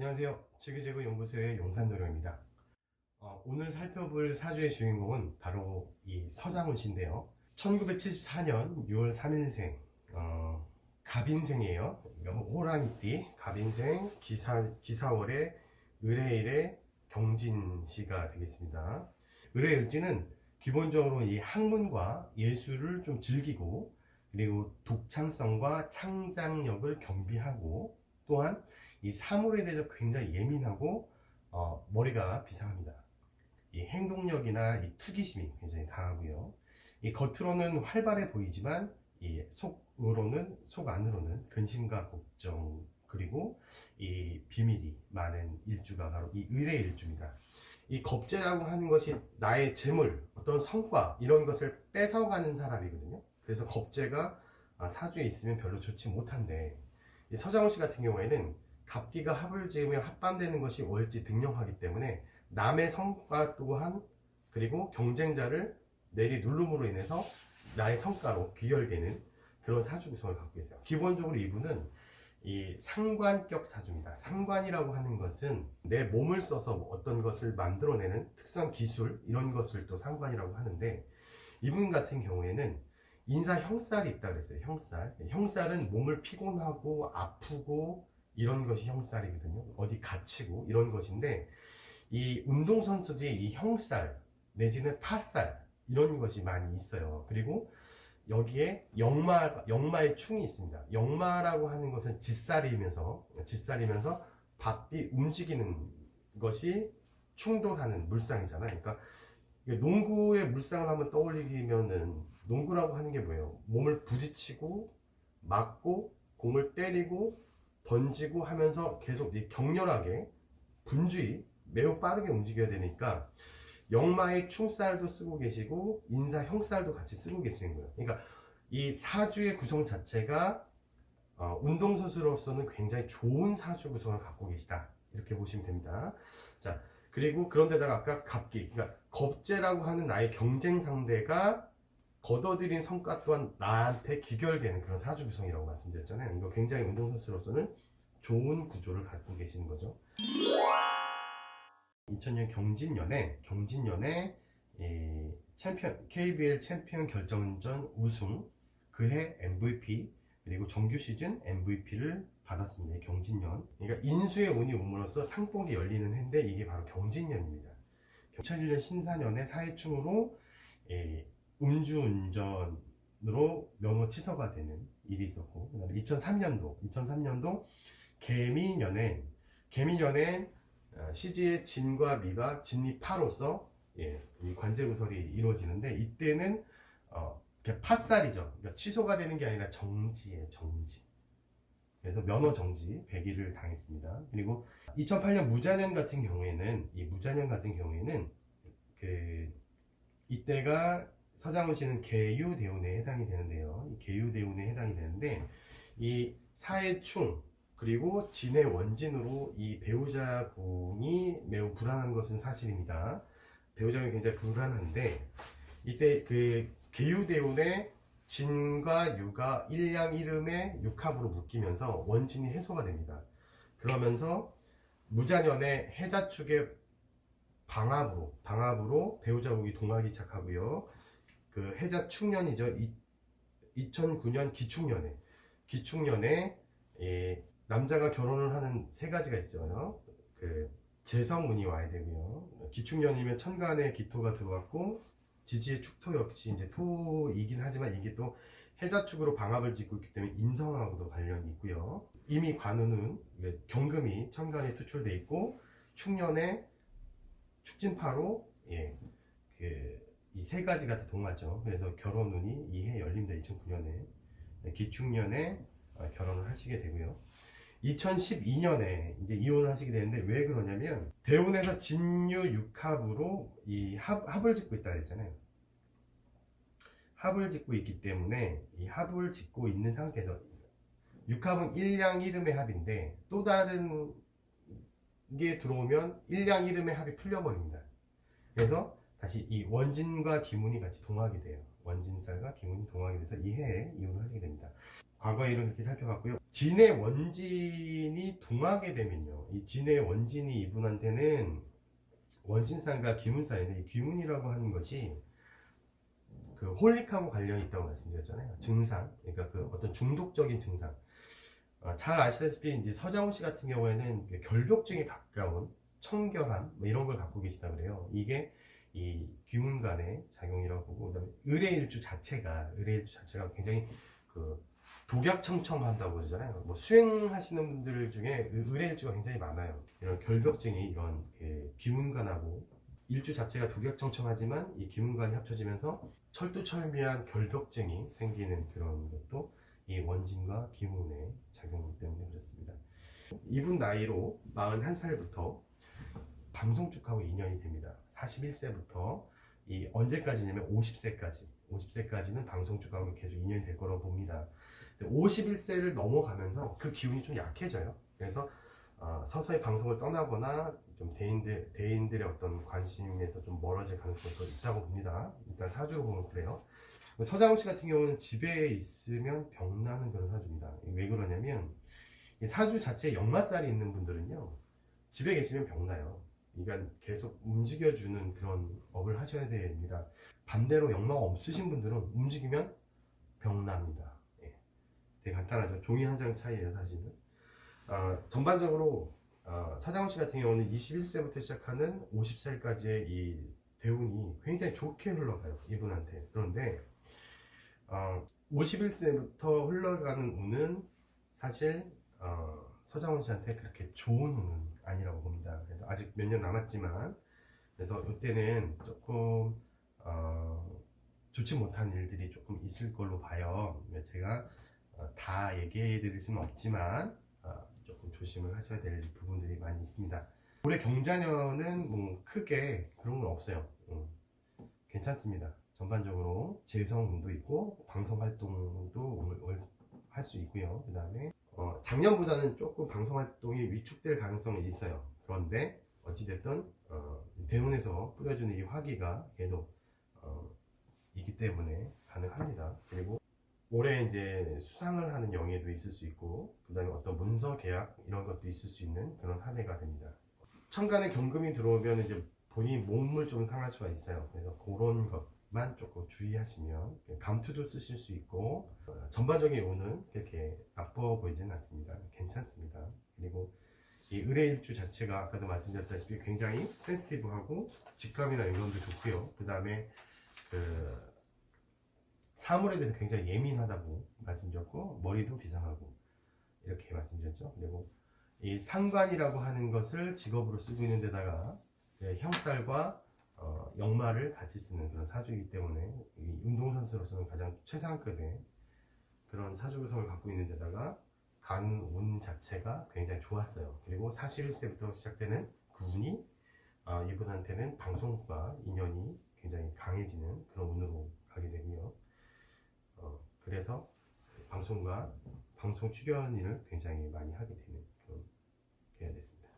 안녕하세요. 지그재그 연구소의 용산도령입니다. 어, 오늘 살펴볼 사주의 주인공은 바로 이 서장훈 씨인데요. 1974년 6월 3일생, 어, 갑인생이에요. 호랑이띠, 갑인생, 기사, 기사월의 의뢰일의 경진 씨가 되겠습니다. 의뢰일지는 기본적으로 이 학문과 예술을 좀 즐기고 그리고 독창성과 창작력을 겸비하고 또한 이 사물에 대해서 굉장히 예민하고 어, 머리가 비상합니다. 이 행동력이나 이 투기심이 굉장히 강하고요. 이 겉으로는 활발해 보이지만 이 속으로는 속 안으로는 근심과 걱정 그리고 이 비밀이 많은 일주가 바로 이 의뢰 일주입니다. 이 겁재라고 하는 것이 나의 재물, 어떤 성과 이런 것을 뺏어가는 사람이거든요. 그래서 겁재가 아, 사주에 있으면 별로 좋지 못한데 이 서장훈 씨 같은 경우에는 갑기가 합을 지으며 합반되는 것이 월지 등령하기 때문에 남의 성과 또한 그리고 경쟁자를 내리 누름으로 인해서 나의 성과로 귀결되는 그런 사주 구성을 갖고 계세요. 기본적으로 이분은 이 상관격 사주입니다. 상관이라고 하는 것은 내 몸을 써서 어떤 것을 만들어내는 특수한 기술 이런 것을 또 상관이라고 하는데 이분 같은 경우에는 인사 형살이 있다 그랬어요. 형살. 형살은 몸을 피곤하고 아프고 이런 것이 형살이거든요. 어디 갇히고 이런 것인데 이 운동선수들이 이 형살 내지는 파살 이런 것이 많이 있어요. 그리고 여기에 역마, 역마의 충이 있습니다. 역마라고 하는 것은 짓살이면서, 짓살이면서 밥이 움직이는 것이 충돌하는 물상이잖아요. 그러니까 농구의 물상을 한번 떠올리면은 농구라고 하는 게 뭐예요? 몸을 부딪히고 맞고 공을 때리고 던지고 하면서 계속 이 격렬하게 분주히 매우 빠르게 움직여야 되니까 역마의 충살도 쓰고 계시고 인사 형살도 같이 쓰고 계시는 거예요. 그러니까 이 사주의 구성 자체가 어, 운동선수로서는 굉장히 좋은 사주 구성을 갖고 계시다. 이렇게 보시면 됩니다. 자, 그리고 그런데다가 아까 갑기, 그러니까 겁재라고 하는 나의 경쟁 상대가 거둬들인 성과 또한 나한테 기결되는 그런 사주 구성이라고 말씀드렸잖아요. 이거 굉장히 운동선수로서는 좋은 구조를 갖고 계시는 거죠. 2000년 경진년에 경진년에 이 챔피언 KBL 챔피언 결정전 우승 그해 MVP 그리고 정규 시즌 MVP를 받았습니다. 이 경진년. 그러니까 인수의 운이 옴으로써 상복이 열리는 해인데 이게 바로 경진년입니다. 2001년 신사년에 사회충으로 이 음주운전으로 면허 취소가 되는 일이 있었고 그다음에 2003년도 2003년도 개미년에 개미년에 어, CG의 진과 미가 진립파로서 예, 이 관제 구설이 이루어지는데 이때는 어, 팥살이죠. 그러니까 취소가 되는 게 아니라 정지예요, 정지. 그래서 면허 정지 100일을 당했습니다. 그리고 2008년 무자년 같은 경우에는 이 무자년 같은 경우에는 그 이때가 서장훈 씨는 계유대운에 해당이 되는데요. 이 계유대운에 해당이 되는데 이 사해충 그리고 진의 원진으로 이 배우자 궁이 매우 불안한 것은 사실입니다. 배우자궁이 굉장히 불안한데 이때 그 계유대운의 진과 유가 일양 이름의 육합으로 묶이면서 원진이 해소가 됩니다. 그러면서 무자년의 해자축의 방합으로 방합으로 배우자궁이 동하기 시작하고요. 그 해자 축년이죠. 2009년 기축년에 기축년에 예, 남자가 결혼을 하는 세 가지가 있어요. 그 재성운이 와야 되고요. 기축년이면 천간에 기토가 들어왔고 지지의 축토 역시 이제 토이긴 하지만 이게 또 해자축으로 방합을 짓고 있기 때문에 인성하고도 관련이 있고요. 이미 관우는 경금이 천간에 투출돼 있고 축년에 축진파로 예, 그 이 세 가지가 다 동하죠. 그래서 결혼 운이 이해 열립니다. 2009년에 기축년에 어, 결혼을 하시게 되고요. 2012년에 이제 이혼을 하시게 되는데 왜 그러냐면 대운에서 진유 육합으로 이 합, 합을 짓고 있다 그랬잖아요. 합을 짓고 있기 때문에 이 합을 짓고 있는 상태에서 육합은 일양 이름의 합인데 또 다른 게 들어오면 일양 이름의 합이 풀려버립니다. 그래서 다시 이 원진과 기문이 같이 동하게 돼요. 원진살과 기문이 동하게 돼서 이 해에 이혼을 하시게 됩니다. 과거 일은 이렇게 살펴봤고요. 진의 원진이 동하게 되면요. 이 진의 원진이 이분한테는 원진산과 귀문산인데 이 귀문이라고 하는 것이 그 홀릭하고 관련이 있다고 말씀드렸잖아요. 증상, 그러니까 그 어떤 중독적인 증상. 어, 잘 아시다시피 이제 서장훈 씨 같은 경우에는 결벽증에 가까운 청결함 뭐 이런 걸 갖고 계시다 그래요. 이게 이 귀문간의 작용이라고 보고 그다음에 의뢰일주 자체가 의뢰일주 자체가 굉장히 그 독약청청한다고 그러잖아요. 뭐 수행하시는 분들 중에 의- 의뢰일주가 굉장히 많아요. 이런 결벽증이 이런 그 귀문간하고 일주 자체가 독약청청하지만 이 귀문간이 합쳐지면서 철두철미한 결벽증이 생기는 그런 것도 이 원진과 기문의 작용 때문에 그렇습니다. 이분 나이로 41살부터 방송 쪽하고 인연이 됩니다. 41세부터 이 언제까지냐면 50세까지. 50세까지는 방송 쪽하고 계속 인연이 될 거라고 봅니다. 51세를 넘어가면서 그 기운이 좀 약해져요. 그래서 어, 서서히 방송을 떠나거나 좀 대인들, 대인들의 어떤 관심에서 좀 멀어질 가능성이 더 있다고 봅니다. 일단 사주로 보면 그래요. 서장훈 씨 같은 경우는 집에 있으면 병나는 그런 사주입니다. 왜 그러냐면 이 사주 자체에 역마살이 있는 분들은요 집에 계시면 병나요. 그러니까 계속 움직여주는 그런 업을 하셔야 됩니다. 반대로 역마가 없으신 분들은 움직이면 병납니다. 예. 되게 간단하죠. 종이 한 장 차이예요, 사실은. 어, 전반적으로 어, 서장훈 씨 같은 경우는 21세부터 시작하는 50살까지의 이 대운이 굉장히 좋게 흘러가요, 이분한테. 그런데 어, 51세부터 흘러가는 운은 사실 어, 서장훈 씨한테 그렇게 좋은 운은 아니라고 봅니다. 그래서 아직 몇 년 남았지만 그래서 이때는 조금 어, 좋지 못한 일들이 조금 있을 걸로 봐요. 제가 어, 다 얘기해 드릴 수는 없지만 어, 조금 조심을 하셔야 될 부분들이 많이 있습니다. 올해 경자년은 뭐 크게 그런 건 없어요. 음, 괜찮습니다. 전반적으로 재성운도 있고 방송 활동도 할 수 있고요. 그 다음에 어, 작년보다는 조금 방송 활동이 위축될 가능성이 있어요. 그런데 어찌됐든 어, 대운에서 뿌려주는 이 화기가 계속 어, 있기 때문에 가능합니다. 그리고 올해 이제 수상을 하는 영예도 있을 수 있고 그다음에 어떤 문서 계약 이런 것도 있을 수 있는 그런 한 해가 됩니다. 천간에 경금이 들어오면 이제 본인 몸을 좀 상할 수가 있어요. 그래서 그런 것 만 조금 주의하시면 감투도 쓰실 수 있고 어, 전반적인 운은 그렇게 나빠 보이지는 않습니다. 괜찮습니다. 그리고 이 의뢰일주 자체가 아까도 말씀드렸다시피 굉장히 센스티브하고 직감이나 이런 것도 좋고요. 그 다음에 그 사물에 대해서 굉장히 예민하다고 말씀드렸고 머리도 비상하고 이렇게 말씀드렸죠. 그리고 이 상관이라고 하는 것을 직업으로 쓰고 있는 데다가 예, 형살과 어, 역마를 같이 쓰는 그런 사주이기 때문에 이 운동선수로서는 가장 최상급의 그런 사주 구성을 갖고 있는 데다가 간 운 자체가 굉장히 좋았어요. 그리고 41세부터 시작되는 그 운이 아, 이분한테는 방송과 인연이 굉장히 강해지는 그런 운으로 가게 되고요. 어, 그래서 방송과 방송 출연을 굉장히 많이 하게 되는 그런 계가 됐습니다.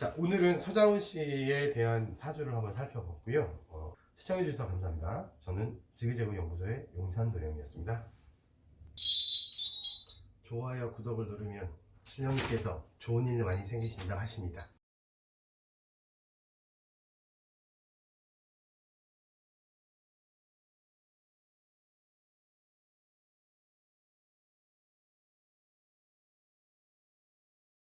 자, 오늘은 서장훈 씨에 대한 사주를 한번 살펴봤고요. 어, 시청해주셔서 감사합니다. 저는 지그재그 연구소의 용산도령이었습니다. 좋아요, 구독을 누르면 신령님께서 좋은 일 많이 생기신다 하십니다.